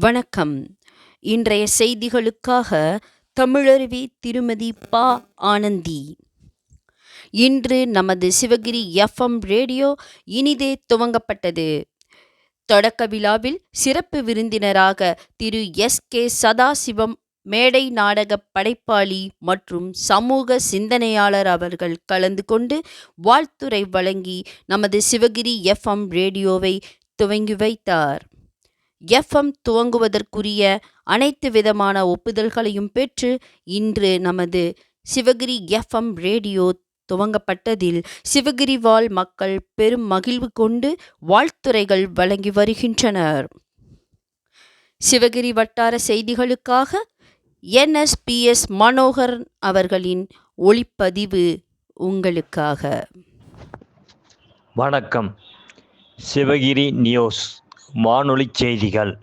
வணக்கம். இன்றைய செய்திகளுக்காக தமிழருவி திருமதி பா. ஆனந்தி. இன்று நமது சிவகிரி எஃப்எம் ரேடியோ இனிதே துவங்கப்பட்டது. தொடக்க விழாவில் சிறப்பு விருந்தினராக திரு எஸ். கே. சதாசிவம் மேடை நாடக படைப்பாளி மற்றும் சமூக சிந்தனையாளர் அவர்கள் கலந்து கொண்டு வாழ்த்துரை வழங்கி நமது சிவகிரி எஃப்எம் ரேடியோவை துவங்கி வைத்தார். எஃப்எம் துவங்குவதற்குரிய அனைத்து விதமான ஒப்புதல்களையும் பெற்று இன்று நமது சிவகிரி எஃப்எம் ரேடியோ துவங்கப்பட்டதில் சிவகிரி வாழ் மக்கள் பெரும் மகிழ்வு கொண்டு வாழ்த்துறைகள் வழங்கி வருகின்றனர். சிவகிரி வட்டார செய்திகளுக்காக என்எஸ்பிஎஸ் மனோகர் அவர்களின் ஒளிப்பதிவு உங்களுக்காக. வணக்கம். சிவகிரி நியூஸ். வானொலி செய்திகள்.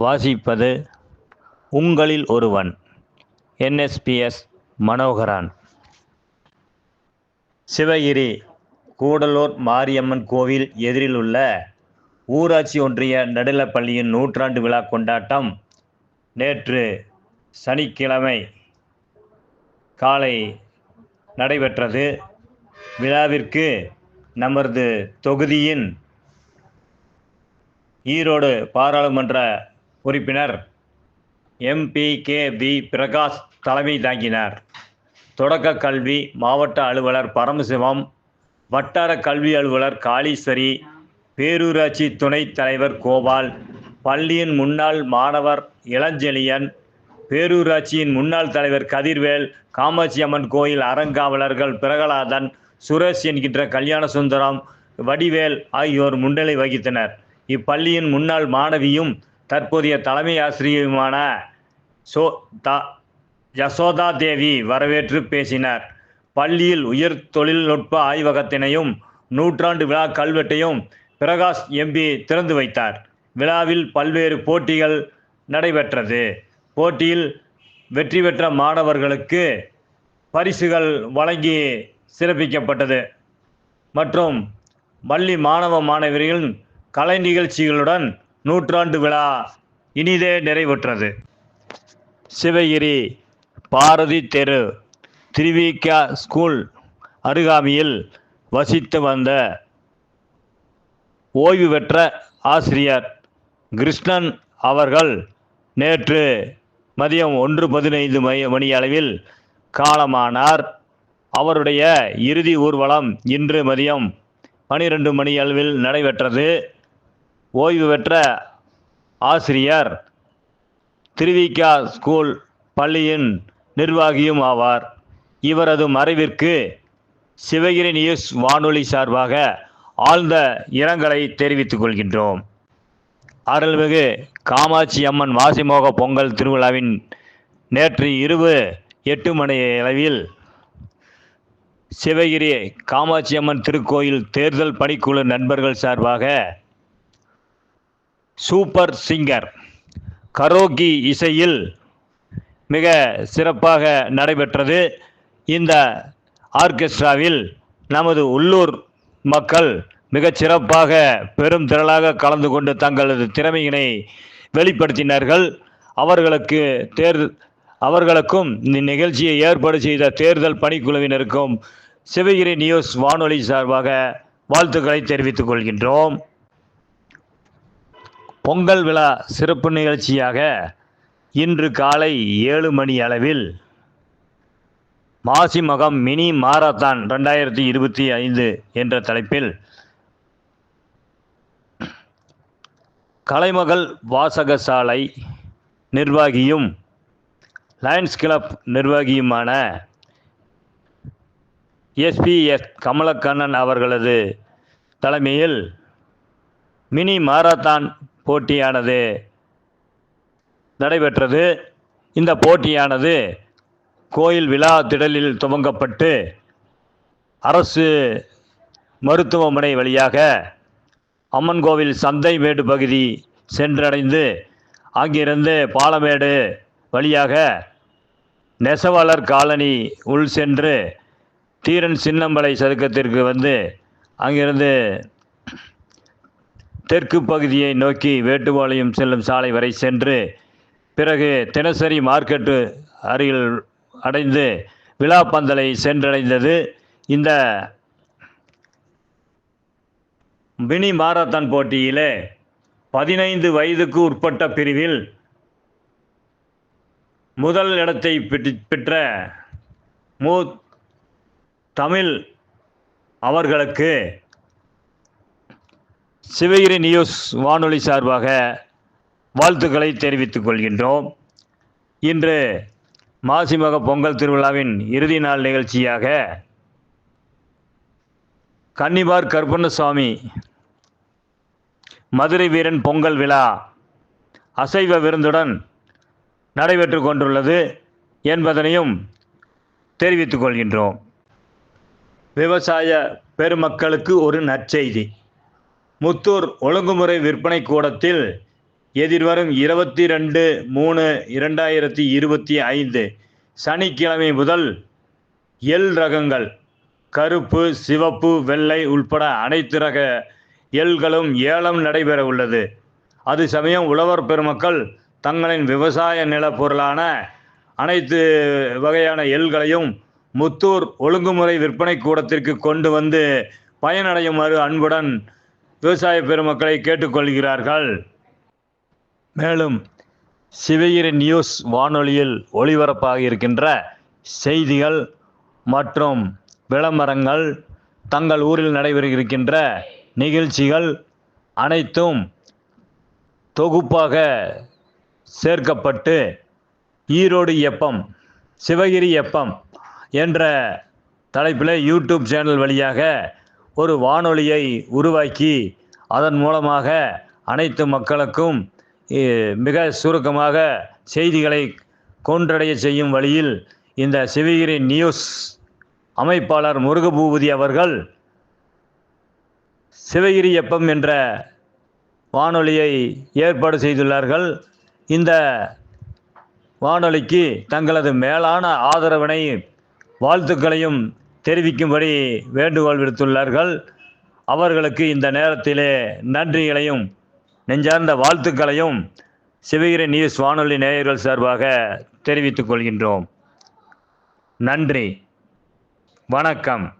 வாசிப்பது உங்களில் ஒருவன். என்எஸ்பிஎஸ் மனோகரன். சிவகிரி கூடலூர் மாரியம்மன் கோவில் எதிரில் உள்ள ஊராட்சி ஒன்றிய நடுநிலப்பள்ளியின் நூற்றாண்டு விழா கொண்டாட்டம் நேற்று சனிக்கிழமை காலை நடைபெற்றது. விழாவிற்கு நமது தொகுதியின் ஈரோடு பாராளுமன்ற உறுப்பினர் எம்பி கே. வி. பிரகாஷ் தலைமை தாங்கினார். தொடக்க கல்வி மாவட்ட அலுவலர் பரமசிவம் வட்டார கல்வி அலுவலர் காளீஸ்வரி பேரூராட்சி துணைத் தலைவர் கோபால் பள்ளியின் முன்னாள் மாணவர் இளஞ்செழியன் பேரூராட்சியின் முன்னாள் தலைவர் கதிர்வேல் காமாட்சி அம்மன் கோயில் அறங்காவலர்கள் பிரகலாதன் சுரேஷ் என்கின்ற கல்யாண சுந்தரம் வடிவேல் ஆகியோர் முன்னிலை வகித்தனர். இப்பள்ளியின் முன்னாள் மாணவியும் தற்போதைய தலைமை ஆசிரியருமான சோ த யசோதா தேவி வரவேற்று பேசினார். பள்ளியில் உயர் தொழில்நுட்ப ஆய்வகத்தினையும் நூற்றாண்டு விழா கல்வெட்டையும் பிரகாஷ் எம்பி திறந்து வைத்தார். விழாவில் பல்வேறு போட்டிகள் நடைபெற்றது. போட்டியில் வெற்றி பெற்ற மாணவர்களுக்கு பரிசுகள் வழங்கி சிறப்பிக்கப்பட்டது. மற்றும் பள்ளி மாணவ மாணவிகளின் கலை நிகழ்ச்சிகளுடன் நூற்றாண்டு விழா இனிதே நிறைவுற்றது. சிவகிரி பாரதி தெரு திருவிகா ஸ்கூல் அருகாமையில் வசித்து வந்த ஓய்வு பெற்ற ஆசிரியர் கிருஷ்ணன் அவர்கள் நேற்று மதியம் ஒன்று பதினைந்து மணி மணி அளவில் காலமானார். அவருடைய இறுதி ஊர்வலம் இன்று மதியம் பனிரெண்டு மணி அளவில் நடைபெற்றது. ஓய்வு பெற்ற ஆசிரியர் திருவிகா ஸ்கூல் பள்ளியின் நிர்வாகியும் ஆவார். இவரது மறைவிற்கு சிவகிரி நியூஸ் வானொலி சார்பாக ஆழ்ந்த இரங்கலை தெரிவித்துக் கொள்கின்றோம். அருள்மிகு காமாட்சி அம்மன் மாசிமோக பொங்கல் திருவிழாவின் நேற்று இரவு எட்டு மணி அளவில் சிவகிரி காமாட்சி அம்மன் திருக்கோயில் தேர்தல் பணிக்குழு நண்பர்கள் சார்பாக சூப்பர் சிங்கர். கரோக்கி இசையில் மிக சிறப்பாக நடைபெற்றது. இந்த ஆர்கெஸ்ட்ராவில் நமது உள்ளூர் மக்கள் மிகச் சிறப்பாக பெரும் திரளாக கலந்து கொண்டு தங்களது திறமையினை வெளிப்படுத்தினார்கள். அவர்களுக்கு தேர் அவர்களுக்கும் இந்நிகழ்ச்சியை ஏற்பாடு செய்த தேர்தல் பணிக்குழுவினருக்கும் சிவகிரி நியூஸ் வானொலி சார்பாக வாழ்த்துக்களை தெரிவித்துக் கொள்கின்றோம். பொங்கல் விழா சிறப்பு நிகழ்ச்சியாக இன்று காலை ஏழு மணி அளவில் மாசி மகம் மினி மாரத்தான் ரெண்டாயிரத்தி இருபத்தி ஐந்து என்ற தலைப்பில் கலைமகள் வாசகசாலை நிர்வாகியும் லயன்ஸ் கிளப் நிர்வாகியுமான எஸ்பிஎஸ் கமலக்கண்ணன் அவர்களது தலைமையில் மினி மாரத்தான் போட்டியானது நடைபெற்றது. இந்த போட்டியானது கோயில் விழா திடலில் துவங்கப்பட்டு அரசு மருத்துவமனை வழியாக அம்மன் கோவில் சந்தைமேடு பகுதி சென்றடைந்து அங்கிருந்து பாலமேடு வழியாக நெசவாளர் காலனி உள் சென்று தீரன் சின்னம்பலை சதுக்கத்திற்கு வந்து அங்கிருந்து தெற்கு பகுதியை நோக்கி வேட்டுபாளையம் செல்லும் சாலை வரை சென்று பிறகு தினசரி மார்க்கெட்டு அருகில் அடைந்து விழாப்பந்தலை சென்றடைந்தது. இந்த மினி மாரத்தான் போட்டியிலே பதினைந்து வயதுக்கு உட்பட்ட பிரிவில் முதல் இடத்தை பெற்ற மூ தமிழ் அவர்களுக்கு சிவகிரி நியூஸ் வானொலி சார்பாக வாழ்த்துக்களை தெரிவித்துக் கொள்கின்றோம். இன்று மாசிமக பொங்கல் திருவிழாவின் இறுதி நாள் நிகழ்ச்சியாக கன்னிபார் கருப்பண்ணசுவாமி மதுரை வீரன் பொங்கல் விழா அசைவ விருந்துடன் நடைபெற்று கொண்டுள்ளது என்பதனையும் தெரிவித்துக் கொள்கின்றோம். விவசாய பெருமக்களுக்கு ஒரு நற்செய்தி. முத்தூர் ஒழுங்குமுறை விற்பனை கூடத்தில் எதிர்வரும் இருபத்தி ரெண்டு மூணு இரண்டாயிரத்தி இருபத்தி ஐந்து சனிக்கிழமை முதல் எல் ரகங்கள் கருப்பு சிவப்பு வெள்ளை உள்பட அனைத்து ரக எல்களும் ஏலம் நடைபெற உள்ளது அது சமயம் உழவர் பெருமக்கள் தங்களின் விவசாய நிலப்பொருளான அனைத்து வகையான எல்களையும் முத்தூர் ஒழுங்குமுறை விற்பனை கூடத்திற்கு கொண்டு வந்து பயனடையுமாறு அன்புடன் விவசாய பெருமக்களை கேட்டுக்கொள்கிறார்கள். மேலும் சிவகிரி நியூஸ் வானொலியில் ஒளிபரப்பாக இருக்கின்ற செய்திகள் மற்றும் விளம்பரங்கள் தங்கள் ஊரில் நடைபெற இருக்கின்ற நிகழ்ச்சிகள் அனைத்தும் தொகுப்பாக சேர்க்கப்பட்டு ஈரோடு எப்பம் சிவகிரி எப்பம் என்ற தலைப்பில் யூடியூப் சேனல் வழியாக ஒரு வானொலியை உருவாக்கி அதன் மூலமாக அனைத்து மக்களுக்கும் மிக சுருக்கமாக செய்திகளை கொன்றடைய செய்யும் வழியில் இந்த சிவகிரி நியூஸ் அமைப்பாளர் முருகபூபதி அவர்கள் சிவகிரி எப்பம் என்ற வானொலியை ஏற்பாடு செய்துள்ளார்கள். இந்த வானொலிக்கு தங்களது மேலான ஆதரவினை வாழ்த்துக்களையும் தெரிவிக்கும்படி வேண்டுகோள் விடுத்துள்ளார்கள். அவர்களுக்கு இந்த நேரத்திலே நன்றிகளையும் நெஞ்சார்ந்த வாழ்த்துக்களையும் சிவகிரி நியூஸ் வானொலி நேயர்கள் சார்பாக தெரிவித்துக் கொள்கின்றோம். நன்றி. வணக்கம்.